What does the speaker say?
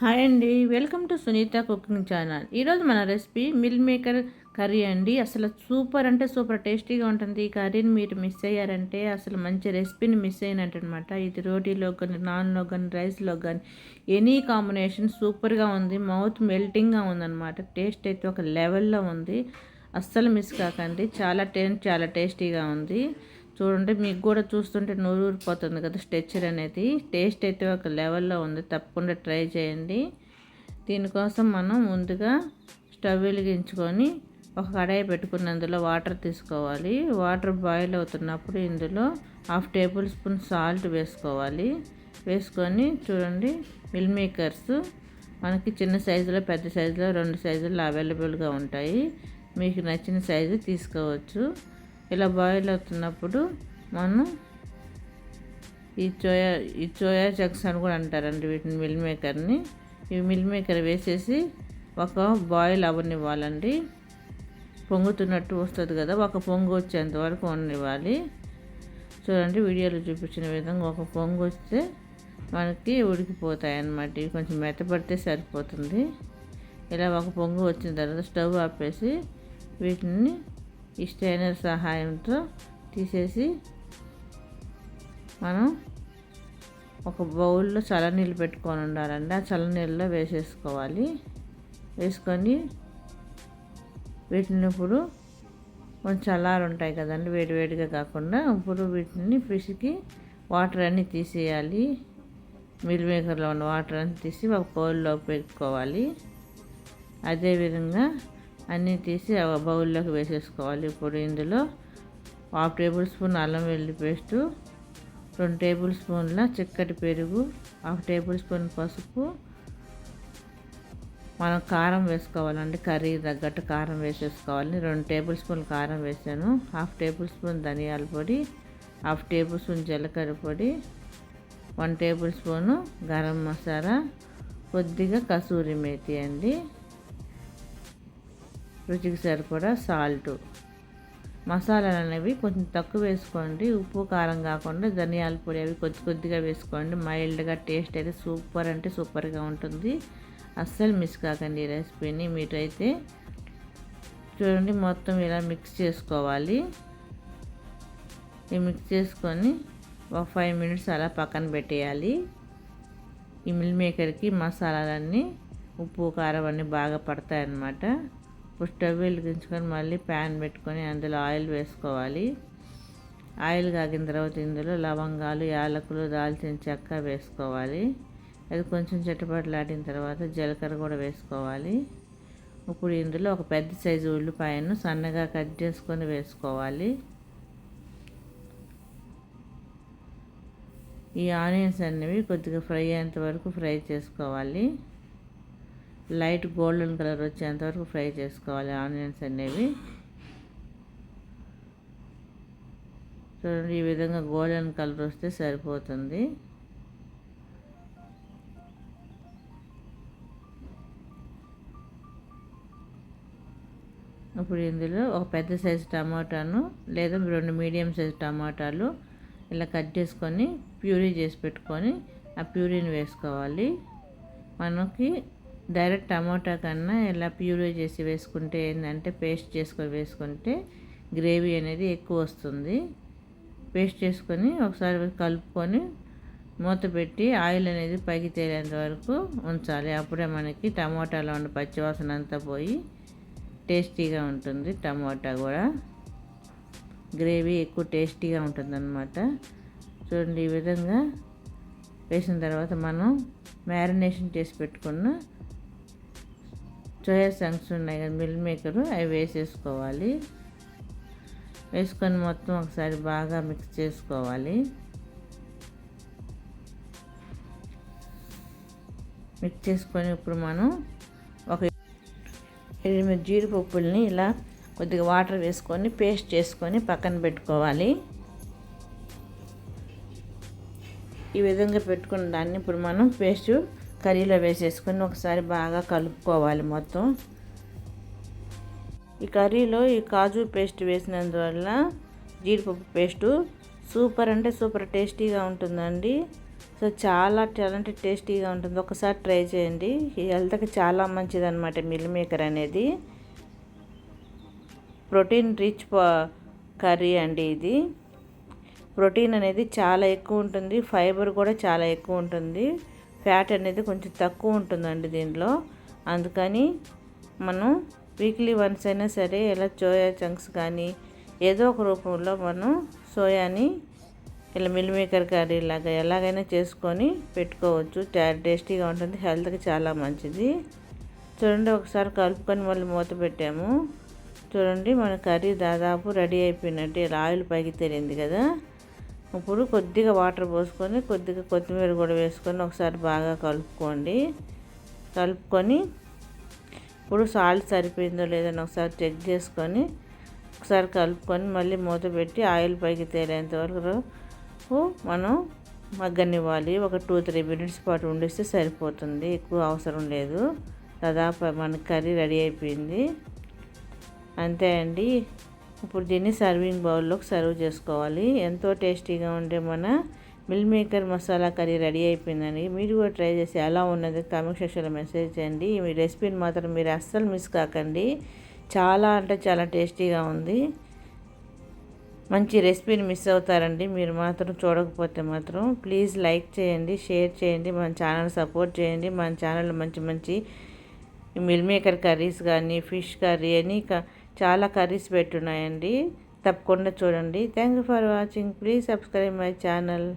Hi అండి. Welcome to Sunitha cooking channel. ఈరోజు మన రెసిపీ మిల్ మేకర్ కర్రీ అండి. అసలు సూపర్ అంటే సూపర్ టేస్టీగా ఉంటుంది. ఈ కర్రీని మీరు మిస్ అయ్యారంటే అసలు మంచి రెసిపీని మిస్ అయినట్టనమాట ఇది రోటీలో కానీ నాన్లో కానీ రైస్లో కానీ ఎనీ కాంబినేషన్ సూపర్గా ఉంది. మౌత్ మెల్టింగ్గా ఉందన్నమాట. టేస్ట్ అయితే ఒక లెవెల్లో ఉంది. అస్సలు మిస్ కాకండి. చాలా టేస్ట్ చాలా టేస్టీగా ఉంది. చూడండి మీకు కూడా చూస్తుంటే నూరు ఊరిపోతుంది కదా స్ట్రెచ్చర్ అనేది. టేస్ట్ అయితే ఒక లెవెల్లో ఉంది. తప్పకుండా ట్రై చేయండి. దీనికోసం మనం ముందుగా స్టవ్ వెలిగించుకొని ఒక కడాయి పెట్టుకుని అందులో వాటర్ తీసుకోవాలి. వాటర్ బాయిల్ అవుతున్నప్పుడు ఇందులో హాఫ్ టేబుల్ స్పూన్ సాల్ట్ వేసుకోవాలి. వేసుకొని చూడండి మిల్ మేకర్స్ మనకి చిన్న సైజులో పెద్ద సైజులో రెండు సైజుల్లో అవైలబుల్గా ఉంటాయి. మీకు నచ్చిన సైజు తీసుకోవచ్చు. ఇలా బాయిల్ అవుతున్నప్పుడు మనం ఈ చోయా ఈ చోయా చక్స్ అని కూడా అంటారండి వీటిని మిల్ మేకర్ని ఈ మిల్ మేకర్ వేసేసి ఒక బాయిల్ అవనివ్వాలండి. పొంగుతున్నట్టు వస్తుంది కదా ఒక పొంగు వచ్చేంత వరకు ఉండనివ్వాలి చూడండి వీడియోలో చూపించిన విధంగా ఒక పొంగు వస్తే మనకి ఉడికిపోతాయి అన్నమాట ఇవి కొంచెం మెత్తపడితే సరిపోతుంది. ఇలా ఒక పొంగు వచ్చిన తర్వాత స్టవ్ ఆపేసి వీటిని ఈ స్ట్రైనర్ సహాయంతో తీసేసి మనం ఒక బౌల్లో చల్లనీళ్ళు పెట్టుకొని ఉండాలండి. ఆ చల్లనీళ్ళలో వేసేసుకోవాలి. వేసుకొని వీటిని ఇప్పుడు కొంచెం చల్లారు ఉంటాయి కదండి వేడివేడిగా కాకుండా. ఇప్పుడు వీటిని పిసికి వాటర్ అన్నీ తీసేయాలి. మిల్ మేకర్లో ఉన్న వాటర్ అన్నీ తీసి ఒక బౌల్లో పెట్టుకోవాలి. అదేవిధంగా అన్నీ తీసి బౌల్లోకి వేసేసుకోవాలి. ఇప్పుడు ఇందులో హాఫ్ టేబుల్ స్పూన్ అల్లం వెల్లి పేస్టు రెండు టేబుల్ స్పూన్ల చిక్కటి పెరుగు హాఫ్ టేబుల్ స్పూన్ పసుపు. మనం కారం వేసుకోవాలండి కర్రీ తగ్గట్టు కారం వేసేసుకోవాలి. రెండు టేబుల్ స్పూన్ కారం వేసాను హాఫ్ టేబుల్ స్పూన్ ధనియాల పొడి హాఫ్ టేబుల్ స్పూన్ జీలకర్ర పొడి one tablespoon garam masala కొద్దిగా కసూరి మేతి అండి. రుచికి సరిపడా సాల్ట్. మసాలాలు అనేవి కొంచెం తక్కువ వేసుకోండి. ఉప్పు కారం కాకుండా ధనియాల పొడి అవి కొద్ది కొద్దిగా వేసుకోండి. మైల్డ్గా టేస్ట్ అయితే సూపర్ అంటే సూపర్గా ఉంటుంది. అస్సలు మిస్ కాకండి ఈ రెసిపీని. మీరైతే చూడండి మొత్తం ఇలా మిక్స్ చేసుకోవాలి. ఈ మిక్స్ చేసుకొని ఒక ఫైవ్ మినిట్స్ అలా పక్కన పెట్టేయాలి. ఈ మిల్ మేకర్కి మసాలాలన్నీ ఉప్పు కారం అన్నీ బాగా పడతాయన్నమాట. ఇప్పుడు స్టవ్ వెలిగించుకొని మళ్ళీ ప్యాన్ పెట్టుకొని అందులో ఆయిల్ వేసుకోవాలి. ఆయిల్ కాగిన తర్వాత ఇందులో లవంగాలు యాలకులు దాల్చిన చెక్క వేసుకోవాలి. అది కొంచెం చిట్టపట్లాడిన తర్వాత జీలకర్ర కూడా వేసుకోవాలి. ఇప్పుడు ఇందులో ఒక పెద్ద సైజు ఉల్లిపాయను సన్నగా కట్ చేసుకొని వేసుకోవాలి. ఈ ఆనియన్స్ అనేవి కొద్దిగా ఫ్రై అయ్యేంత వరకు ఫ్రై చేసుకోవాలి. లైట్ గోల్డెన్ కలర్ వచ్చేంత వరకు ఫ్రై చేసుకోవాలి. ఆనియన్స్ అనేవి. చూడండి ఈ విధంగా గోల్డెన్ కలర్ వస్తే సరిపోతుంది. ఇప్పుడు ఇందులో ఒక పెద్ద సైజు టమాటాను లేదా రెండు మీడియం సైజు టమాటాలు ఇలా కట్ చేసుకొని ప్యూరీ చేసి పెట్టుకొని ఆ ప్యూరీని వేసుకోవాలి. మనకి డైరెక్ట్ టమాటా కన్నా ఇలా ప్యూరే చేసి వేసుకుంటే ఏంటంటే పేస్ట్ చేసుకొని వేసుకుంటే గ్రేవీ అనేది ఎక్కువ వస్తుంది. పేస్ట్ చేసుకొని ఒకసారి కలుపుకొని మూత పెట్టి ఆయిల్ అనేది పైకి తేలేంత వరకు ఉంచాలి. అప్పుడే మనకి టమాటాలో ఉన్న పచ్చివాసన అంతా పోయి టేస్టీగా ఉంటుంది టమాటా కూడా. గ్రేవీ ఎక్కువ టేస్టీగా ఉంటుంది అన్నమాట చూడండి ఈ విధంగా వేసిన తర్వాత మనం మ్యారినేషన్ చేసి పెట్టుకున్న సోయా సంక్స్ ఉన్నాయి కదా మిల్ మేకరు అవి వేసేసుకోవాలి. వేసుకొని మొత్తం ఒకసారి బాగా మిక్స్ చేసుకోవాలి. మిక్స్ చేసుకొని ఇప్పుడు మనం ఒక ఎనిమిది జీడిపప్పుల్ని ఇలా కొద్దిగా వాటర్ వేసుకొని పేస్ట్ చేసుకొని పక్కన పెట్టుకోవాలి. ఈ విధంగా పెట్టుకున్న దాన్ని ఇప్పుడు మనం పేస్ట్ కర్రీలో వేసేసుకొని ఒకసారి బాగా కలుపుకోవాలి మొత్తం. ఈ కర్రీలో ఈ కాజు పేస్ట్ వేసినందువల్ల జీడిపప్పు పేస్టు సూపర్ అంటే సూపర్ టేస్టీగా ఉంటుందండి. సో చాలా చాలా అంటే టేస్టీగా ఉంటుంది. ఒకసారి ట్రై చేయండి. హెల్త్కి చాలా మంచిది అనమాట మిల్ మేకర్ అనేది. ప్రోటీన్ రిచ్ కర్రీ అండి ఇది. ప్రోటీన్ అనేది చాలా ఎక్కువ ఉంటుంది. ఫైబర్ కూడా చాలా ఎక్కువ ఉంటుంది. ఫ్యాట్ అనేది కొంచెం తక్కువ ఉంటుందండి దీనిలో అందుకని మనం వీక్లీ వన్స్ అయినా సరే ఇలా సోయా చంక్స్ కానీ ఏదో ఒక రూపంలో మనం సోయాని ఇలా మిల్ మేకర్ కర్రీ లాగా ఎలాగైనా చేసుకొని పెట్టుకోవచ్చు. టేస్టీగా ఉంటుంది హెల్త్కి చాలా మంచిది. చూడండి ఒకసారి కలుపుకొని మళ్ళీ మూత పెట్టాము. చూడండి మన కర్రీ దాదాపు రెడీ అయిపోయినట్టు ఇలా ఆయిల్ పైకి తెలియంది కదా. ఇప్పుడు కొద్దిగా వాటర్ పోసుకొని కొద్దిగా కొత్తిమీర కూడా వేసుకొని ఒకసారి బాగా కలుపుకోండి. కలుపుకొని ఇప్పుడు సాల్ట్ సరిపోయిందో లేదని ఒకసారి చెక్ చేసుకొని ఒకసారి కలుపుకొని మళ్ళీ మూత పెట్టి ఆయిల్ పైకి తేలేంత వరకు మనం మగ్గనివ్వాలి. ఒక టూ త్రీ మినిట్స్ పాటు ఉండిస్తే సరిపోతుంది. ఎక్కువ అవసరం లేదు. దాదాపు మన కర్రీ రెడీ అయిపోయింది. అంతే అండి. ఇప్పుడు దీన్ని సర్వింగ్ బౌల్లోకి సర్వ్ చేసుకోవాలి. ఎంతో టేస్టీగా ఉండే మన meal maker masala curry ready అయిపోయిందండి. మీరు కూడా ట్రై చేసి ఎలా ఉన్నది కామెంట్ సెక్షన్లో మెసేజ్ చేయండి. మీ రెసిపీని మాత్రం మీరు అస్సలు మిస్ కాకండి. చాలా అంటే చాలా టేస్టీగా ఉంది. మంచి రెసిపీని మిస్ అవుతారండి. మీరు మాత్రం చూడకపోతే మాత్రం ప్లీజ్ లైక్ చేయండి షేర్ చేయండి మన ఛానల్ సపోర్ట్ చేయండి. మన ఛానల్లో మంచి మంచి మిల్ మేకర్ కర్రీస్ కానీ ఫిష్ కర్రీ అని చాలా కర్రీస్ పెట్టున్నాయండి. తప్పకుండా చూడండి. Thank you for watching please subscribe my channel